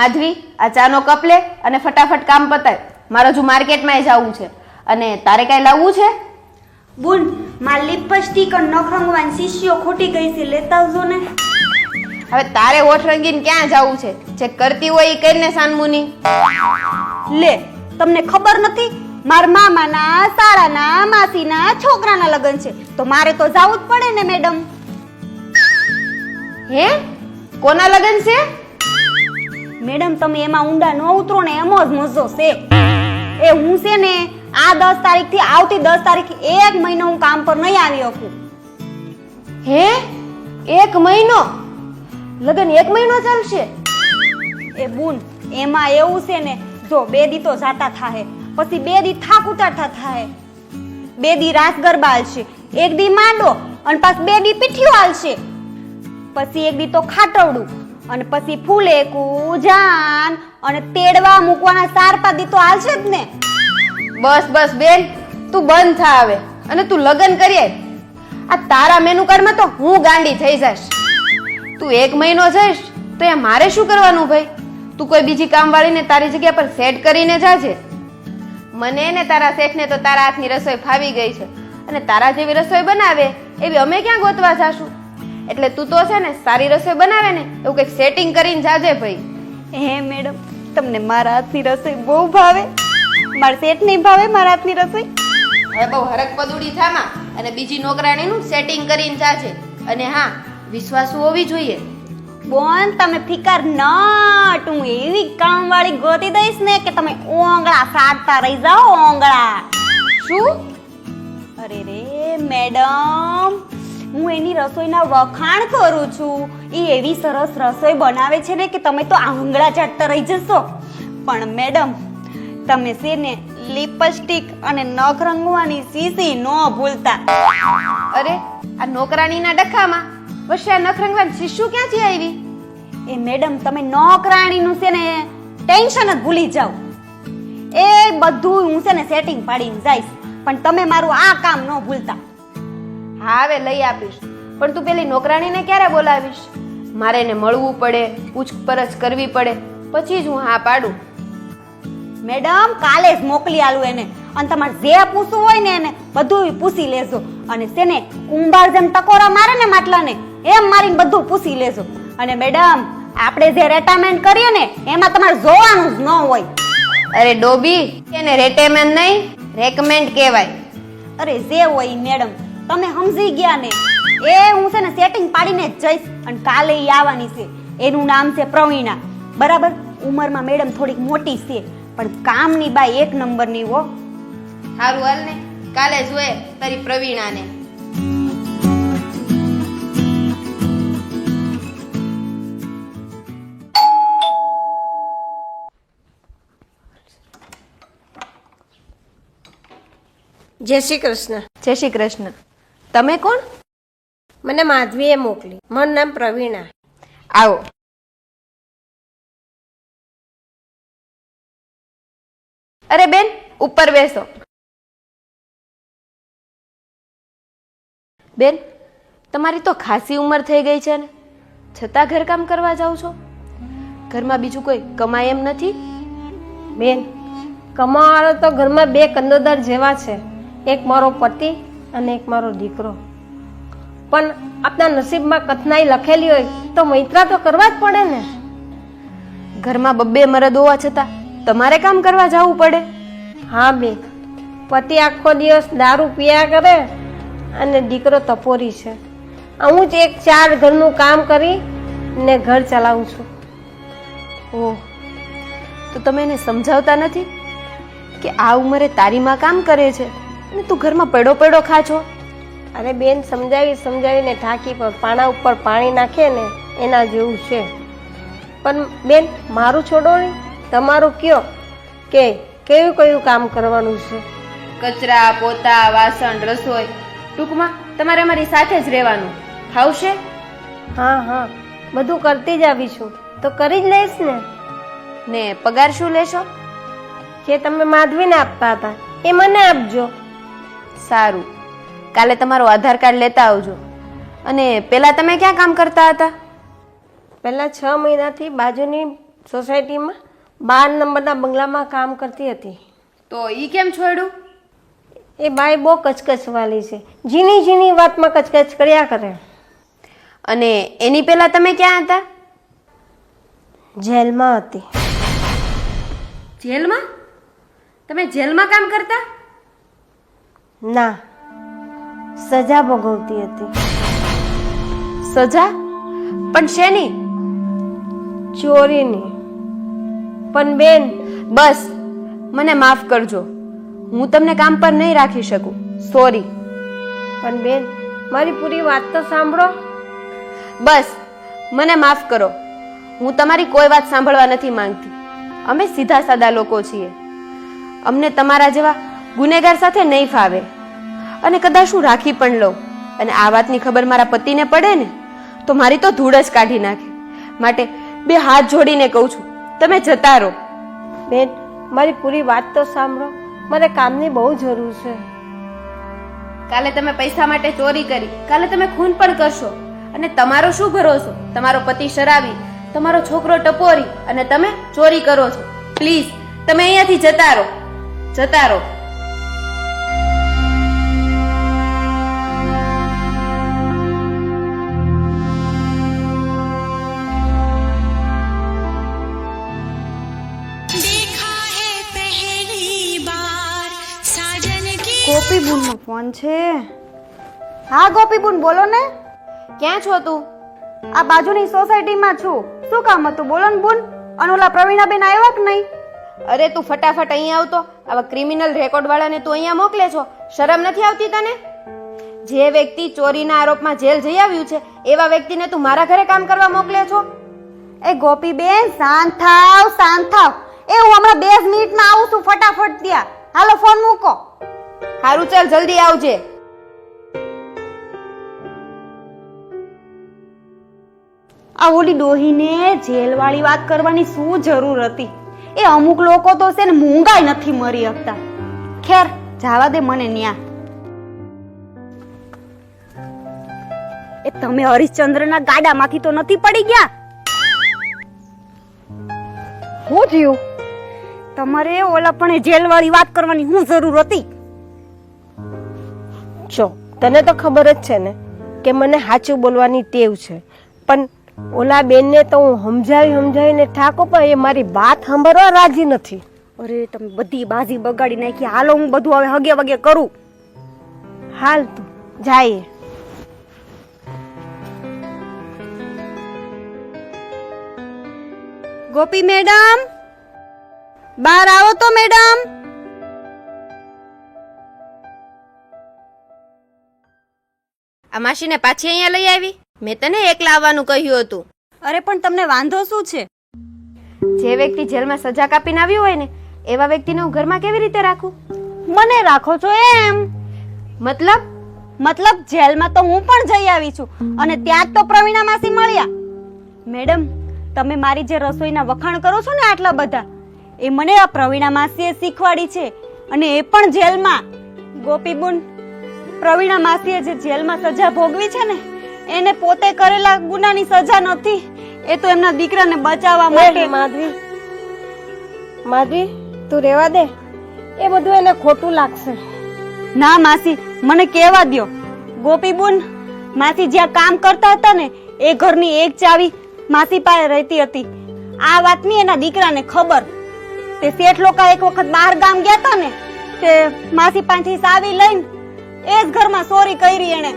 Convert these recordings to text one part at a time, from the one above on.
માધવી આ ચાનો કપ લે અને ફટાફટ કામ પતાય. મારે હજુ માર્કેટમાં જવું છે. અને તારે કાંઈ લાવવું છે? બુન માર લિપસ્ટિક અને નખ રંગવાની શીશીઓ ખોટી ગઈ છે લેતા આવજો ને. હવે તારે ઓઠ રંગીને ક્યાં જવું છે? જે કરતી હોય એ કરીને સાનમુની. લે તમને ખબર નથી માર મામાના સાળાના માસીના છોકરાના લગ્ન છે. તો મારે તો જાવું જ પડે ને મેડમ. હે? કોના લગ્ન છે? મેડમ તમે એમાં ઊંડા ન ઉતરો ને એમ જ મજો છે. એ હું છે ને આ દસ તારીખથી આવતી દસ તારીખ એક મહિનો હું કામ પર નહીં આવી શકું. હે? એક મહિનો? લગન એક મહિનો ચાલશે? એ બુન એમાં એવું છે ને જો બે દી તો જાતા થાહે પછી બે દી થાક ઉતારતા થાહે. બે દી રાસ ગરબા હાલશે એક દી માંડો અને પાછ બે દી પીઠીઓ હાલશે. પછી એક દી તો ખાટવડું. અને પછી ફૂલે જાન અને તેડવા મૂકવાના ચાર પાદી તો હાલશે જ ને. બસ બસ, બેન, તું બંધ થા આવે અને તું લગ્ન કરીએ આ તારા મેનુ કાર્ડમાં તો હું ગાંડી થઈ જઈશ. તું એક મહિનો જઈશ, તો એ મારે શું કરવાનું ભાઈ? તું કોઈ બીજી કામવાળીને તારી જગ્યા પર સેટ કરીને જાજે. મને ને તારા શેઠને તો તારા હાથની રસોઈ ફાવી ગઈ છે અને તારા જેવી રસોઈ બનાવે, એવી અમે ક્યાં ગોતવા જાશું? એટલે તું તો છે ને સારી રસોઈ બનાવે ને એવું કંઈક સેટિંગ કરીને જાજે ભાઈ. હે મેડમ તમને મારા હાથની રસોઈ બહુ ભાવે? મારા સેટ નહીં ભાવે મારા હાથની રસોઈ? હવે બહુ હરક પદુડી થામાં અને બીજી નોકરાણીનું સેટિંગ કરીને જાજે. અને હા વિશ્વાસ હોવી જોઈએ. બોન તમે ફિકર નટ હું એવી કામવાળી ગોતી દઈશ ને કે તમે ઓંગળા સાડતા રહી જાઓ ઓંગળા. શું? અરે રે મેડમ. હું એની રસોઈના વખાણ કરું છું. એ એવી સરસ રસોઈ બનાવે છે ને કે તમે તો આંગળા ચાટતા રહી જશો. પણ મેડમ તમે છે ને લિપસ્ટિક અને નખ રંગવાની સીસી ન ભૂલતા. અરે આ નોકરાણીના ડખામાં વર્ષે આ નખરંગવાન શિશુ ક્યાંથી આવી? એ મેડમ તમે નોકરાણીનું છે ને ટેન્શન જ ભૂલી જાઓ. એ બધું હું છે ને સેટિંગ પાડીને જઈશ. પણ તમે મારું આ કામ ન ભૂલતા. હા હવે લઈ આપીશ. પણ તું પેલી નોકરાણીને ક્યારે બોલાવીશ? મારે એને મળવું પડે પૂછપરછ કરવી પડે પછી જ હું હા પાડું. મેડમ કાલે જ મોકલી આલું એને. અને તમારે જે પૂછવું હોય ને એને બધું પૂછી લેજો. અને તેને કુંભાર જેમ ટકોરા મારે ને માટલાને એમ મારીને બધું પૂછી લેજો. અને મેડમ આપણે જે રેટામેન્ટ કરીએ ને એમાં તમારે જોવાનું જ ન હોય. અરે ડોબી એને રેટેમેન્ટ નહીં રેકમેન્ડ કહેવાય. અરે જે હોય મેડમ તમે સમજી ગયા ને? એ હું છે ને સેટિંગ પાડીને જ જઈશ. અને કાલે એ આવવાની છે. એનું નામ છે પ્રવીણા. બરાબર? ઉંમરમાં મેડમ થોડીક મોટી છે. પણ કામની બાઈ એક નંબરની હો. સારું હાલ ને. કાલે જોઈએ તારી પ્રવીણાને. જય શ્રી કૃષ્ણ. જય શ્રી કૃષ્ણ. તમે કોણ? મને માધવીએ મોકલી. મારું નામ પ્રવીણા. આવો. અરે બેન ઉપર બેસો. બેન તમારી તો ખાસી ઉંમર થઈ ગઈ છે ને. છતાં ઘરકામ કરવા જાઓ છો? ઘરમાં બીજું કોઈ કમાય એમ નથી? બેન કમાવાળો તો ઘરમાં બે કંદોદર જેવા છે. એક મારો પતિ અને એક મારો દીકરો. પણ આપના નસીબમાં કથનાઈ લખેલી હોય તો મૈત્રા તો કરવા જ પડે ને. ઘરમાં બબ્બે મરદ હોવા છતાં તમારે કામ કરવા જવું પડે. હા બેન. પતિ આખો દિવસ દારૂ પીયા કરે અને દીકરો તપોરી છે. હું જ એક ચાર ઘરનું કામ કરી ને ઘર ચલાવું છું. ઓહ તો તમે એને સમજાવતા નથી કે આ ઉંમરે તારીમાં કામ કરે છે? અને તું ઘરમાં પડો પડો ખા છો? અરે બેન સમજાવી સમજાવીને થાકી પણ પાણા ઉપર પાણી નાખે ને એના જેવું છે. પણ બેન મારું છોડો ને તમારું કયો? કે કયું કયું કામ કરવાનું છે? કચરા પોતા વાસણ રસોઈ ટૂંકમાં તમારે અમારી સાથે જ રહેવાનું. ફાવશે હા હા. બધું કરતી જ આવી છું. તો કરી જ લઈશ ને. ને પગાર શું લેશો? જે તમે માધવીને આપતા હતા એ મને આપજો. સારું. કાલે તમારો આધાર કાર્ડ લેતા આવજો. અને પેલા તમે ક્યાં કામ કરતા હતા? પહેલાં છ મહિનાથી બાજુની સોસાયટીમાં બાર નંબરના બંગલામાં કામ કરતી હતી. તો એ કેમ છોડ્યું? એ બાઈ બહુ કચકચવાલી છે. ઝીણી ઝીણી વાતમાં કચકચ કર્યા કરે. અને એની પહેલાં તમે ક્યાં હતા? જેલમાં હતી. જેલમાં? તમે જેલમાં કામ કરતા? ના સજા ભોગવતી હતી. સજા? પણ શેની? ચોરીની. પણ બેન બસ મને માફ કરજો. હું તમને કામ પર નહીં રાખી શકું. સોરી પણ બેન મારી પૂરી વાત તો સાંભળો. બસ મને માફ કરો. હું તમારી કોઈ વાત સાંભળવા નથી માંગતી. અમે સીધા સાદા લોકો છીએ. અમને તમારા જેવા ગુનેગાર સાથે નહીં ફાવે. અને કદાચ હું રાખી પણ લઉં. અને આ વાતની ખબર મારા પતિને પડે ને તો મારી તો ધૂળ જ કાઢી નાખે. માટે બે હાથ જોડીને કહું છું તમે જતા રહો. બેન મારી પૂરી વાત તો સાંભળો. મારે કામની બહુ જરૂર છે. કાલે તમે પૈસા માટે ચોરી કરી. કાલે તમે ખૂન પણ કરશો. અને તમારો શું ભરોસો? તમારો પતિ શરાબી તમારો છોકરો ટપોરી અને તમે ચોરી કરો છો. પ્લીઝ તમે અહીંયાથી જતા રહો. જતા રહો. ગોપીબુનનો ફોન છે. હા ગોપીબુન બોલો ને. ક્યાં છો તું? આ બાજુની સોસાયટીમાં છું. શું કામ હતું? બોલો ને બુન. અને પ્રવીણાબેન આવ્યા કે નહીં? અરે તું ફટાફટ અહીં આવતો. આવા ક્રિમિનલ રેકોર્ડ વાળાને તું અહીંયા મોકલે છો. શરમ નથી આવતી તને? જે વ્યક્તિ ચોરીના આરોપમાં જેલ જઈ આવ્યું છે એવા વ્યક્તિને તું મારા ઘરે કામ કરવા મોકલે છો? એ ગોપીબેન શાંત થાવ શાંત થાવ. એ હું હમણાં બે મિનિટમાં આવું છું ફટાફટ ત્યાં. હાલો ફોન મૂકો. સારું ચાલ, જલ્દી આવજે. આ ઓલી ડોહીને જેલવાળી વાત કરવાની શું જરૂર હતી? એ અમુક લોકો તો છે ને મૂંગાઈ નથી મરી શકતા. ખેર, જાવા દે મને ન્યા. એ તમે હરિશ્ચંદ્રના ગાડામાંથી તો નથી પડી ગયા? હું થયું? તમારે ઓલા પણ જેલવાળી વાત કરવાની શું જરૂર હતી? જો તને તો ખબર જ છે ને કે મને સાચું બોલવાની ટેવ છે. પણ ઓલા બેનને તો હું સમજાવી સમજાવીને ઠાકો પણ એ મારી વાત સાંભળવા રાજી નથી. અરે તમે બધી બાજી બગાડી નાખી. હાલો હું બધું હવે હગે વગે કરું. હાલ તું જાય ગોપી મેડમ? બહાર આવો તો મેડમ. આ માસીને પાછી અહીંયા લઈ આવી? મેં તને એકલા આવવાનું કહ્યું હતું. અરે પણ તમને વાંધો શું છે? જે વ્યક્તિ જેલમાં સજા કાપીને આવ્યું હોય ને એવા વ્યક્તિને હું ઘરમાં કેવી રીતે રાખું? મને રાખો છો એમ. મતલબ? મતલબ જેલમાં તો હું પણ જઈ આવી છું અને ત્યાં જ તો પ્રવીણા માસી મળ્યા. મેડમ તમે મારી જે રસોઈના વખાણ કરો છો ને આટલા બધા એ મને આ પ્રવીણા માસીએ શીખવાડી છે અને એ પણ જેલમાં. ગોપીબુન પ્રવીણા માસીએ જે જેલમાં સજા ભોગવી છે ને એને પોતે કરેલા ગુનાની સજા નથી. એ તો એમના દીકરાને બચાવવા માટે માધવી માધવી તું રેવા દે. એ બધું એને ખોટું લાગશે. ના માસી મને કહેવા દ્યો. ગોપીબુન માસી જ્યાં કામ કરતા હતા ને એ ઘરની એક ચાવી માસી પાસે રહેતી હતી. આ વાતની એના દીકરાને ખબર. તે શેઠ લોકો એક વખત બહાર ગામ ગયા હતા ને તે માસી પાસેથી સાવી લઈને એ જ ઘરમાં ચોરી કરી એણે.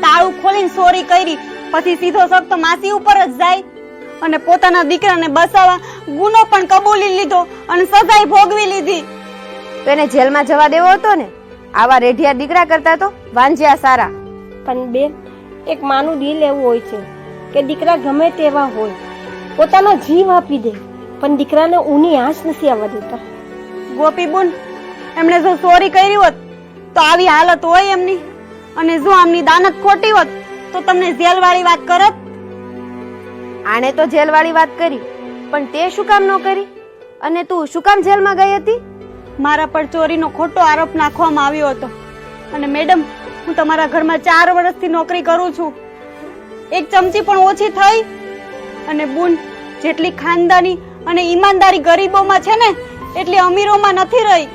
તાળું ખોલીને ચોરી કરી. પછી સીધો સખતો માસી ઉપર જ જાય. અને પોતાના દીકરાને બસાવવા ગુનો પણ કબૂલી લીધો અને સજાય ભોગવી લીધી. એને જેલમાં જવા દેવો હતો ને? આવા રેઢિયા દીકરા કરતા તો વાંજ્યા સારા. પણ બેન એક માનું દિલ એવું હોય છે કે દીકરા ગમે તેવા હોય. પોતાનો જીવ આપી દે પણ દીકરાને ઊની આંચ નથી આવવા દેતા. ગોપીબુન એમણે જો ચોરી કરી હોત તો આવી હાલત હોય એમની. અને જો આમની દાનત ખોટી હોત, તો તમને જેલવાળી વાત કરત? આણે તો જેલવાળી વાત કરી, પણ તે શું કામ ન કરી? અને તું શું કામ જેલમાં ગઈ હતી? મારા પર ચોરીનો ખોટો આરોપ નાખવામાં આવ્યો હતો. અને મેડમ, હું તમારા ઘરમાં ચાર વર્ષથી નોકરી કરું છું. એક ચમચી પણ ઓછી થઈ. અને બુન, જેટલી ખાનદાની અને ઈમાનદારી ગરીબોમાં છે ને, એટલી અમીરોમાં નથી રહી.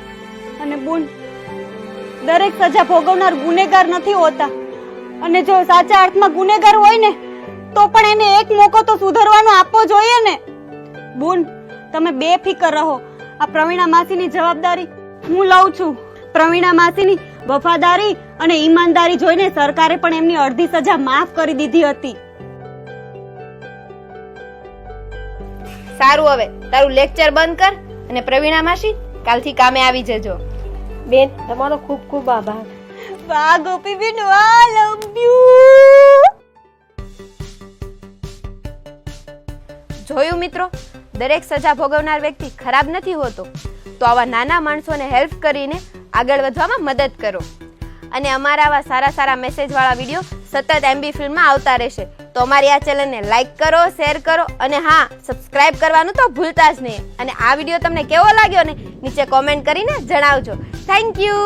અને બુન દરેક સજા ભોગવનાર ગુનેગાર નથી હોતા. અને જો સાચા અર્થમાં ગુનેગાર હોય ને, તો પણ એને એક મોકો તો સુધરવાનો આપવો જોઈએ ને. બુન, તમે બેફિકર રહો. આ પ્રવીણા માસીની જવાબદારી હું લઉં છું. પ્રવીણા માસીની વફાદારી અને ઈમાનદારી જોઈને સરકારે પણ એમની અડધી સજા માફ કરી દીધી હતી. સારું હવે, તારું લેક્ચર બંધ કર અને પ્રવીણા માસી કાલથી કામે આવી જજો. બેન, તમારો ખૂબ ખૂબ આભાર. વાહ ગોપી બેન વાહ, લવ યુ. જોયું મિત્રો, દરેક સજા ભોગવનાર વ્યક્તિ ખરાબ નથી હોતો, તો આવા નાના માણસોને હેલ્પ કરીને આગળ વધવામાં મદદ કરો. અને અમારા આવા સારા સારા મેસેજવાળા વીડિયો સતત એમબી ફિલ્મમાં આવતા રહેશે. તો અમારી આ ચેનલને લાઇક કરો શેર કરો અને હા સબસ્ક્રાઇબ કરવાનું તો ભૂલતા જ નહીં. અને આ વીડિયો તમને કેવો લાગ્યો ને, નીચે કોમેન્ટ કરીને જણાવજો. Thank you